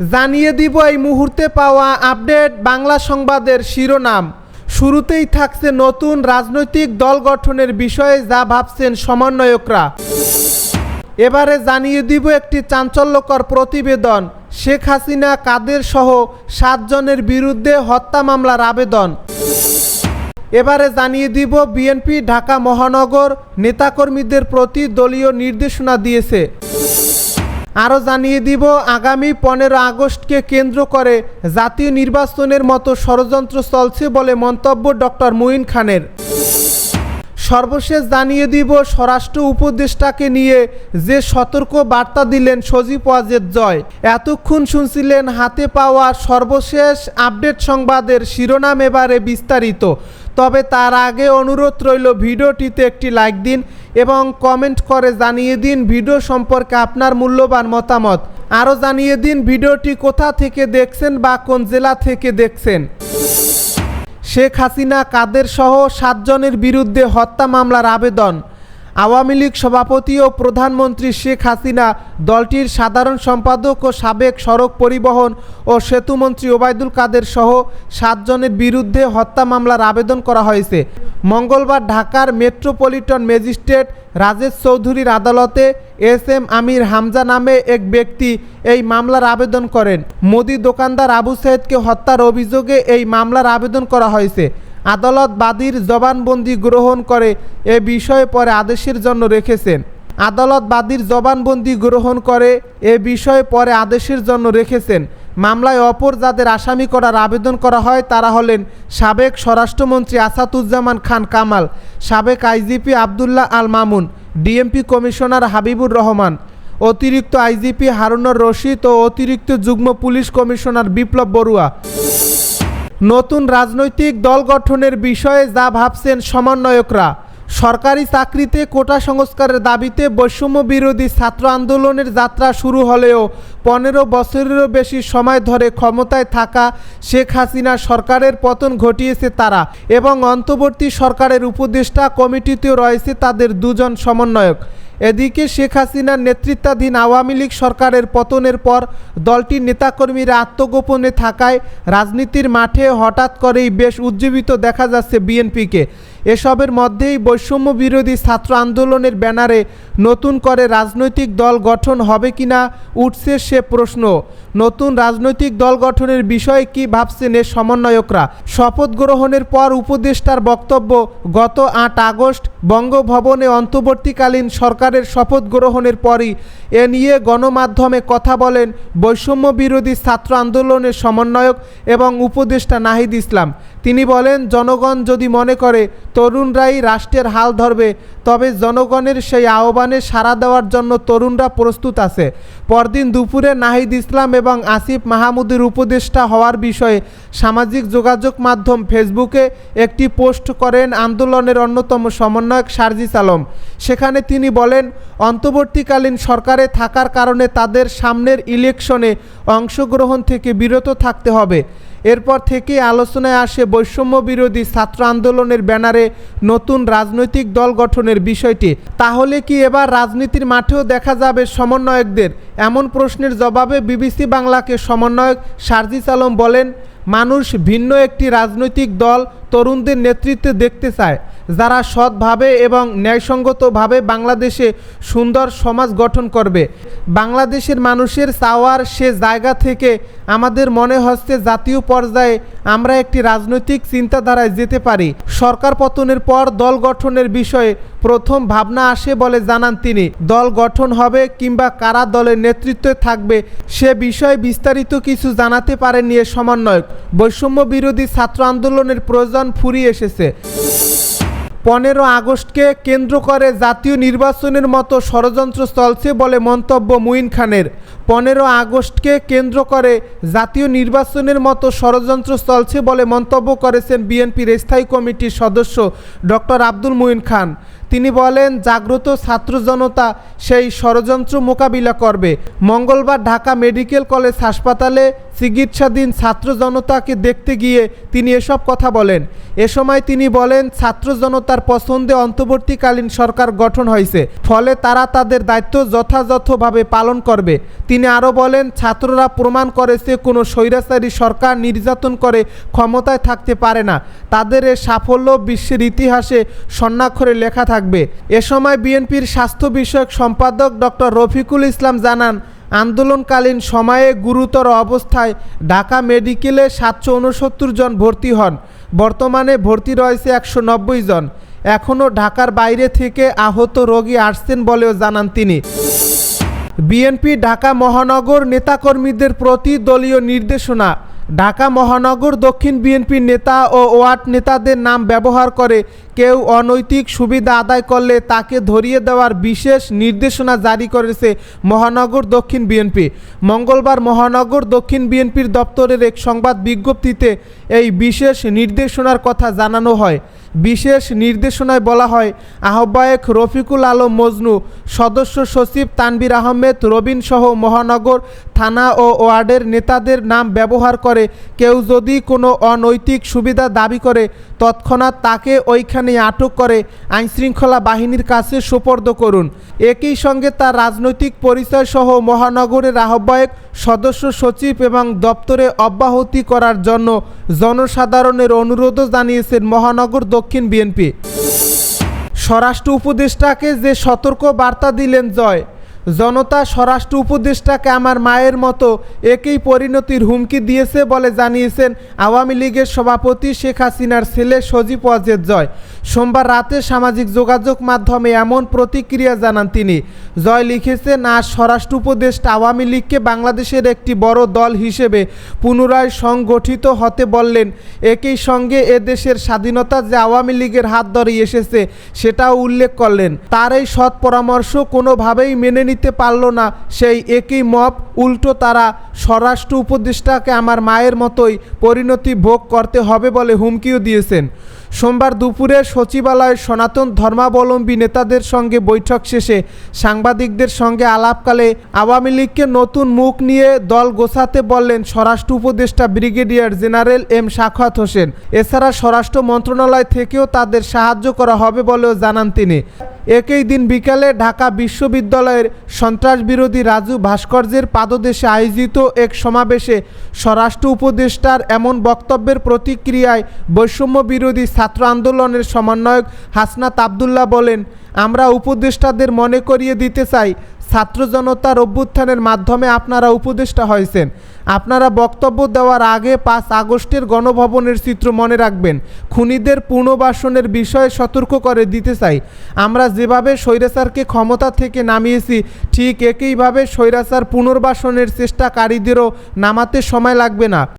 জানিয়ে দিব এই মুহূর্তে পাওয়া আপডেট বাংলা সংবাদের শিরোনাম। শুরুতেই থাকছে নতুন রাজনৈতিক দল গঠনের বিষয়ে যা ভাবছেন সমন্বয়করা। এবারে জানিয়ে দিব একটি চাঞ্চল্যকর প্রতিবেদন, শেখ হাসিনা, কাদের সহ সাতজনের বিরুদ্ধে হত্যা মামলার আবেদন। এবারে জানিয়ে দিব বিএনপি, ঢাকা মহানগর নেতাকর্মীদের প্রতি দলীয় নির্দেশনা দিয়েছে। আরও জানিয়ে দিব, আগামী পনেরো আগস্টকে কেন্দ্র করে জাতীয় নির্বাচনের মতো ষড়যন্ত্র চলছে বলে মন্তব্য ডক্টর মুইন খানের। সর্বশেষ জানিয়ে দিব, স্বরাষ্ট্র উপদেষ্টাকে নিয়ে যে সতর্ক বার্তা দিলেন সজীব ওয়াজেদ জয়, এতক্ষণ শুনছিলেন হাতে পাওয়া সর্বশেষ আপডেট সংবাদের শিরোনাম এবারে বিস্তারিত। তবে তার আগে অনুরোধ রইল, ভিডিওটিতে একটি লাইক দিন এবং কমেন্ট করে জানিয়ে দিন ভিডিও সম্পর্কে আপনার মূল্যবান মতামত। আরও জানিয়ে দিন ভিডিওটি কোথা থেকে দেখছেন বা কোন জেলা থেকে দেখছেন। শেখ হাসিনা, কাদের সহ সাতজনের বিরুদ্ধে হত্যা মামলার আবেদন। আওয়ামী লীগ সভাপতি ও প্রধানমন্ত্রী শেখ হাসিনা দলটির সাধারণ সম্পাদক ও সাবেক সড়ক পরিবহন ও সেতুমন্ত্রী ওবায়দুল কাদের সহ সাতজনের বিরুদ্ধে হত্যা মামলার আবেদন করা হয়েছে। মঙ্গলবার ঢাকার মেট্রোপলিটন ম্যাজিস্ট্রেট রাজেশ চৌধুরীর আদালতে এস এম আমির হামজা নামে এক ব্যক্তি এই মামলার আবেদন করেন। মোদি দোকানদার আবু সাইদকে হত্যার অভিযোগে এই মামলার আবেদন করা হয়েছে। আদালত বাদীর জবানবন্দি গ্রহণ করে এ বিষয়ে পরে আদেশের জন্য রেখেছেন। আদালত বাদীর জবানবন্দি গ্রহণ করে এ বিষয়ে পরে আদেশের জন্য রেখেছেন। মামলায় অপর যাদের আসামি করার আবেদন করা হয় তারা হলেন সাবেক স্বরাষ্ট্রমন্ত্রী আসাদুজ্জামান খান কামাল, সাবেক IGP Abdullah Al Mamun, DMP commissioner Habibur Rahman, অতিরিক্ত আইজিপি হারুনর রশিদ ও অতিরিক্ত যুগ্ম পুলিশ কমিশনার বিপ্লব বড়ুয়া। নতুন রাজনৈতিক দল গঠনের বিষয়ে যা ভাবছেন সমন্বয়করা। সরকারি চাকরিতে কোটা সংস্কারের দাবিতে বৈষম্য বিরোধী ছাত্র আন্দোলনের যাত্রা শুরু হলেও পনেরো বছরেরও বেশি সময় ধরে ক্ষমতায় থাকা শেখ হাসিনা সরকারের পতন ঘটিয়েছে তারা এবং অন্তর্বর্তী সরকারের উপদেষ্টা কমিটিতেও রয়েছে তাদের দুজন সমন্বয়ক। এদিকে শেখ হাসিনার নেতৃত্বাধীন আওয়ামী লীগ সরকারের পতনের পর দলটির নেতাকর্মীরা আত্মগোপনে থাকায় রাজনীতির মাঠে হঠাৎ করেই বেশ উজ্জীবিত দেখা যাচ্ছে বিএনপিকে। এসবের মধ্যেই বৈষম্য বিরোধী ছাত্র আন্দোলনের ব্যানারে নতুন করে রাজনৈতিক দল গঠন হবে কিনা উঠছে সে প্রশ্ন। নতুন রাজনৈতিক দল গঠনের বিষয়ে কি ভাবছেন এ সমন্বয়করা? শপথ গ্রহণের পর উপদেষ্টার বক্তব্য, গত আট আগস্ট বঙ্গভবনে অন্তর্বর্তীকালীন সরকারের শপথ গ্রহণের পরই এ নিয়ে গণমাধ্যমে কথা বলেন বৈষম্য বিরোধী ছাত্র আন্দোলনের সমন্বয়ক এবং উপদেষ্টা নাহিদ ইসলাম। তিনি বলেন, জনগণ যদি মনে করে তরুণরাই রাষ্ট্রের হাল ধরবে, তবে জনগণের সেই আহ্বানে সাড়া দেওয়ার জন্য তরুণরা প্রস্তুত আছে। পরদিন দুপুরে নাহিদ ইসলাম এবং আসিফ মাহমুদের উপদেষ্টা হওয়ার বিষয়ে সামাজিক যোগাযোগ মাধ্যম ফেসবুকে একটি পোস্ট করেন আন্দোলনের অন্যতম সমন্বয়ক সার্জিস আলম। সেখানে তিনি বলেন, অন্তর্বর্তীকালীন সরকারে থাকার কারণে তাদের সামনের ইলেকশনে অংশগ্রহণ থেকে বিরত থাকতে হবে। এরপর থেকে আলোচনায় আসে বৈষম্য বিরোধী ছাত্র আন্দোলনের ব্যানারে নতুন রাজনৈতিক দল গঠনের বিষয়টি। তাহলে কি এবার রাজনীতির মাঠেও দেখা যাবে সমন্বয়কদের? এমন প্রশ্নের জবাবে বিবিসি বাংলাকে সমন্বয়ক সার্জিস আলম বলেন, মানুষ ভিন্ন একটি রাজনৈতিক দল তরুণদের নেতৃত্বে দেখতে চায়, যারা সৎভাবে এবং ন্যায়সঙ্গতভাবে বাংলাদেশে সুন্দর সমাজ গঠন করবে। বাংলাদেশের মানুষের চাওয়ার সে জায়গা থেকে আমাদের মনে হচ্ছে জাতীয় পর্যায়ে আমরা একটি রাজনৈতিক চিন্তাধারায় যেতে পারি। সরকার পতনের পর দল গঠনের বিষয়ে প্রথম ভাবনা আসে বলে জানান তিনি। দল গঠন হবে কিংবা কারা দলের নেতৃত্বে থাকবে সে বিষয়ে বিস্তারিত কিছু জানাতে পারেননি এ সমন্বয়ক। বৈষম্য বিরোধী ছাত্র আন্দোলনের প্রয়োজন ফুরিয়ে এসেছে। পনেরো আগস্টকে কেন্দ্র করে জাতীয় নির্বাচনের মতো ষড়যন্ত্র চলছে বলে মন্তব্য মুইন খানের। পনেরো আগস্টকে কেন্দ্র করে জাতীয় নির্বাচনের মতো ষড়যন্ত্র চলছে বলে মন্তব্য করেছেন বিএনপির স্থায়ী কমিটির সদস্য ডক্টর আব্দুল মুইন খান। তিনি বলেন, জাগ্রত ছাত্র জনতা সেই ষড়যন্ত্র মোকাবিলা করবে। মঙ্গলবার ঢাকা মেডিকেল কলেজ হাসপাতালে চিকিৎসাধীন ছাত্র জনতাকে দেখতে গিয়ে তিনি এসব কথা বলেন। এ সময় তিনি বলেন, ছাত্র জনতার পছন্দে অন্তর্বর্তীকালীন সরকার গঠন হয়েছে, ফলে তারা তাদের দায়িত্ব যথাযথভাবে পালন করবে। তিনি আরও বলেন, ছাত্ররা প্রমাণ করেছে কোনো স্বৈরাচারী সরকার নির্যাতন করে ক্ষমতায় থাকতে পারে না। তাদের এ সাফল্য বিশ্বের ইতিহাসে স্বর্ণাক্ষরে লেখা থাকবে। এ সময় বিএনপির স্বাস্থ্য বিষয়ক সম্পাদক ডক্টর রফিকুল ইসলাম জানান, আন্দোলনকালীন সময়ে গুরুতর অবস্থায় ঢাকা মেডিকেলে সাতশো উনসত্তর জন ভর্তি হন। বর্তমানে ভর্তি রয়েছে একশো নব্বই জন। এখনও ঢাকার বাইরে থেকে আহত রোগী আসছেন বলেও জানান তিনি। বিএনপি ঢাকা মহানগর নেতাকর্মীদের প্রতি দলীয় নির্দেশনা, ঢাকা মহানগর দক্ষিণ বিএনপির নেতা ও ওয়ার্ড নেতাদের নাম ব্যবহার করে কেউ অনৈতিক সুবিধা আদায় করলে তাকে ধরিয়ে দেওয়ার বিশেষ নির্দেশনা জারি করেছে মহানগর দক্ষিণ বিএনপি। মঙ্গলবার মহানগর দক্ষিণ বিএনপির দপ্তরের এক সংবাদ বিজ্ঞপ্তিতে এই বিশেষ নির্দেশনার কথা জানানো হয়। বিশেষ নির্দেশনায় বলা হয়, আহ্বায়ক রফিকুল আলম মজনু, সদস্য সচিব তানবির আহমেদ, রবিন সহ মহানগর থানা ও ওয়ার্ডের নেতাদের নাম ব্যবহার করে কেউ যদি কোনো অনৈতিক সুবিধা দাবি করে, তৎক্ষণাৎ তাকে ওইখানে আটক করে আইনশৃঙ্খলা বাহিনীর কাছে সোপর্দ করুন। একই সঙ্গে তার রাজনৈতিক পরিচয় সহ মহানগরের আহ্বায়ক, সদস্য সচিব এবং দপ্তরে অব্যাহতি করার জন্য জনসাধারণের অনুরোধও জানিয়েছেন মহানগর দক্ষিণ বিএনপি। স্বরাষ্ট্র উপদেষ্টাকে যে সতর্ক বার্তা দিলেন জয় জনতা স্বরাষ্ট্র উপদেষ্টাকে আমার মায়ের মতো একই পরিণতির হুমকি দিয়েছে বলে জানিয়েছেন আওয়ামী লীগের সভাপতি শেখ হাসিনার ছেলে সজীব ওয়াজেদ জয়। সোমবার রাতে সামাজিক যোগাযোগ মাধ্যমে এমন প্রতিক্রিয়া জানান তিনি। জয় লিখেছেন, আজ স্বরাষ্ট্র উপদেষ্টা আওয়ামী লীগকে বাংলাদেশের একটি বড় দল হিসেবে পুনরায় সংগঠিত হতে বললেন। একই সঙ্গে এদেশের স্বাধীনতা যে আওয়ামী লীগের হাত ধরে এসেছে, সেটাও উল্লেখ করলেন। তার এই সৎ পরামর্শ কোনোভাবেই মেনে নিতে পারল না। সেই একই মপ উল্টো তারা স্বরাষ্ট্র উপদেষ্টাকে আমার মায়ের মতোই পরিণতি ভোগ করতে হবে বলে হুমকিও দিয়েছেন। সোমবার দুপুরে সচিবালয়ে সনাতন ধর্মাবলম্বী নেতাদের সঙ্গে বৈঠক শেষে সাংবাদিকদের সঙ্গে আলাপকালে আওয়ামী লীগকে নতুন মুখ নিয়ে দল গোছাতে বললেন স্বরাষ্ট্র উপদেষ্টা brigadier general M Sakhawat Hossain. এছাড়া স্বরাষ্ট্র মন্ত্রণালয় থেকেও তাদের সাহায্য করা হবে বলেও জানান তিনি। একই দিন বিকালে ঢাকা বিশ্ববিদ্যালয়ের সন্ত্রাস বিরোধী রাজু ভাস্কর্যের পাদদেশে আয়োজিত এক সমাবেশে স্বরাষ্ট্র উপদেষ্টার এমন বক্তব্যের প্রতিক্রিয়ায় বৈষম্য বিরোধী ছাত্র আন্দোলনের সমন্বয়ক হাসনাত আবদুল্লাহ বলেন, আমরা উপদেষ্টাদের মনে করিয়ে দিতে চাই। ছাত্র জনতার অভ্যুত্থানের মাধ্যমে আপনারা উপদেষ্টা হয়েছেন। আপনারা বক্তব্য দেওয়ার আগে পাঁচ আগস্টের গণভবনের চিত্র মনে রাখবেন। খুনিদের পুনর্বাসনের বিষয়ে সতর্ক করে দিতে চাই। আমরা যেভাবে স্বৈরাচারকে ক্ষমতা থেকে নামিয়েছি, ঠিক একইভাবে স্বৈরাচার পুনর্বাসনের চেষ্টাকারীদেরও নামাতে সময় লাগবে না।